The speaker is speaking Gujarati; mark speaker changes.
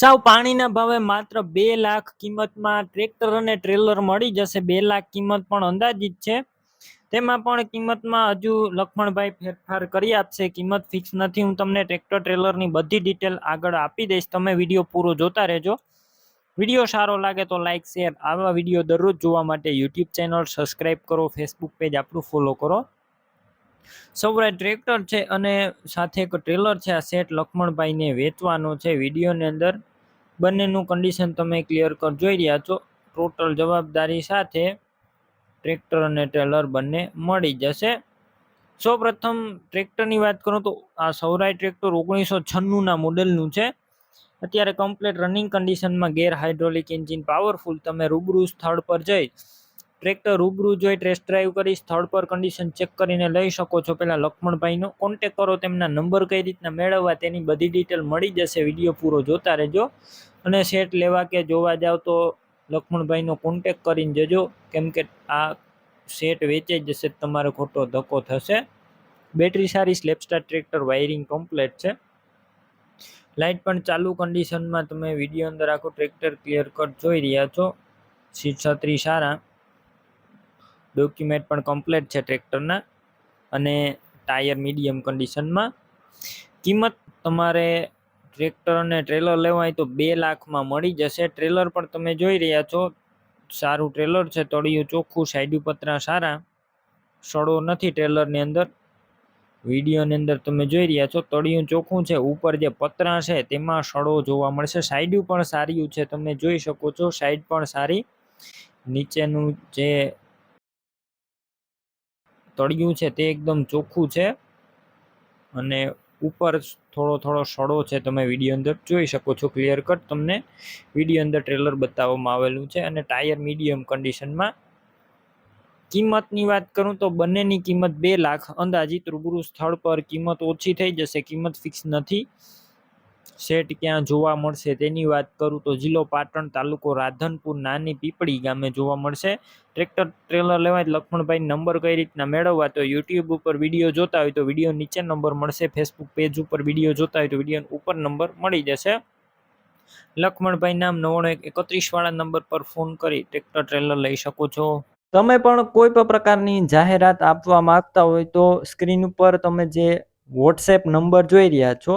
Speaker 1: સાવ પાણીના ભાવે માત્ર બે લાખ કિંમતમાં ટ્રેક્ટર અને ટ્રેલર મળી જશે. બે લાખ કિંમત પણ અંદાજિત છે. તેમાં પણ કિંમતમાં હજુ લક્ષ્મણભાઈ ફેરફાર કરી આપશે. કિંમત ફિક્સ નથી. હું તમને ટ્રેક્ટર ટ્રેલરની બધી ડિટેલ આગળ આપી દઈશ. તમે વીડિયો પૂરો જોતા રહેજો. વીડિયો સારો લાગે તો લાઇક શેર આવા વીડિયો દરરોજ જોવા માટે યુટ્યુબ ચેનલ સબસ્ક્રાઈબ કરો. ફેસબુક પેજ આપણું ફોલો કરો. સૌરાય ટ્રેક્ટર છે અને સાથે એક ટ્રેલર છે, આ સેટ લક્ષ્મણભાઈને વેચવાનો છે. વિડીયોની અંદર બંનેનું કન્ડિશન તમે ક્લિયર કર, જોઈ રહ્યા છો. ટોટલ જવાબદારી સાથે ટ્રેક્ટર અને ટ્રેલર બંને મળી જશે. સૌપ્રથમ ટ્રેક્ટરની વાત કરું તો આ સૌરાય ટ્રેક્ટર ઓગણીસો છન્નુંના મોડેલનું છે. અત્યારે કમ્પ્લીટ રનિંગ કન્ડિશનમાં ગેર હાઇડ્રોલિક એન્જિન પાવરફુલ તમે રૂબરૂ સ્થળ પર જઈ ટ્રેક્ટર રૂબરૂ જોઈ ટેસ્ટ ડ્રાઈવ કરી સ્થળ પર કન્ડિશન ચેક કરીને લઈ શકો છો. પહેલાં લક્ષ્મણભાઈનો કોન્ટેક કરો, તેમના નંબર કઈ રીતના મેળવવા તેની બધી ડિટેલ મળી જશે. વીડિયો પૂરો જોતા રહેજો. અને સેટ લેવા કે જોવા જાવ તો લક્ષ્મણભાઈનો કોન્ટેક કરીને જજો. કેમ કે આ સેટ વેચાઈ જશે તમારે ખોટો ધક્કો થશે. બેટરી સારી સ્લેપસ્ટાર ટ્રેક્ટર વાયરિંગ કમ્પ્લેટ છે. લાઇટ પણ ચાલુ કન્ડિશનમાં તમે વીડિયો અંદર આખો ટ્રેક્ટર ક્લિયર કટ જોઈ રહ્યા છો. સીટ છત્રી સારા. ડોક્યુમેન્ટ પણ કમ્પ્લેટ છે ટ્રેક્ટરના અને ટાયર મીડિયમ કન્ડિશનમાં. કિંમત તમારે ટ્રેક્ટર અને ટ્રેલર લેવા હોય તો બે લાખમાં મળી જશે. ટ્રેલર પણ તમે જોઈ રહ્યા છો. સારું ટ્રેલર છે, તળિયું ચોખ્ખું, સાઈડ પતરા સારા. સડો નથી ટ્રેલરની અંદર. વિડીયોની અંદર તમે જોઈ રહ્યા છો, તળિયું ચોખ્ખું છે, ઉપર જે પતરા છે તેમાં સડો જોવા મળશે. સાઈડ પણ સારી છે, તમે જોઈ શકો છો. સાઈડ પણ સારી. નીચેનું જે તળિયું છે તે એકદમ ચોખ્ખું છે. અને ઉપર થોડો થોડો સડો છે તમે વીડિયો અંદર જોઈ શકો છો ક્લિયર કટ તમને વીડિયો અંદર ટ્રેલર બતાવવામાં આવેલું છે અને ટાયર મીડિયમ કન્ડિશનમાં કિંમતની વાત કરું તો બંનેની કિંમત બે લાખ અંદાજિત રૂબરૂ સ્થળ પર કિંમત ઓછી થઈ જશે, કિંમત ફિક્સ નથી. સેટ ક્યાં જોવા મળશે તેની વાત કરું તો જિલ્લો પાટણ તાલુકો રાધનપુર નાની પીપળી ગામે જોવા મળશે. ટ્રેક્ટર, ટ્રેલર લેવાય લક્ષ્મણભાઈ નંબર કઈ રીતના મેળવવા તો યુટ્યુબ ઉપર વીડિયો જોતા હોય તો વીડિયો નીચે નંબર મળશે. ફેસબુક પેજ ઉપર વીડિયો જોતા હોય તો વીડિયો ઉપર નંબર મળી જશે. લક્ષ્મણભાઈ નામ નવ્વાણું એક એકત્રીસ વાળા નંબર પર ફોન કરી ટ્રેક્ટર, ટ્રેલર લઈ શકો છો. તમે પણ કોઈ પણ પ્રકારની જાહેરાત આપવા માંગતા હોય તો સ્ક્રીન ઉપર તમે જે વોટ્સએપ નંબર જોઈ રહ્યા છો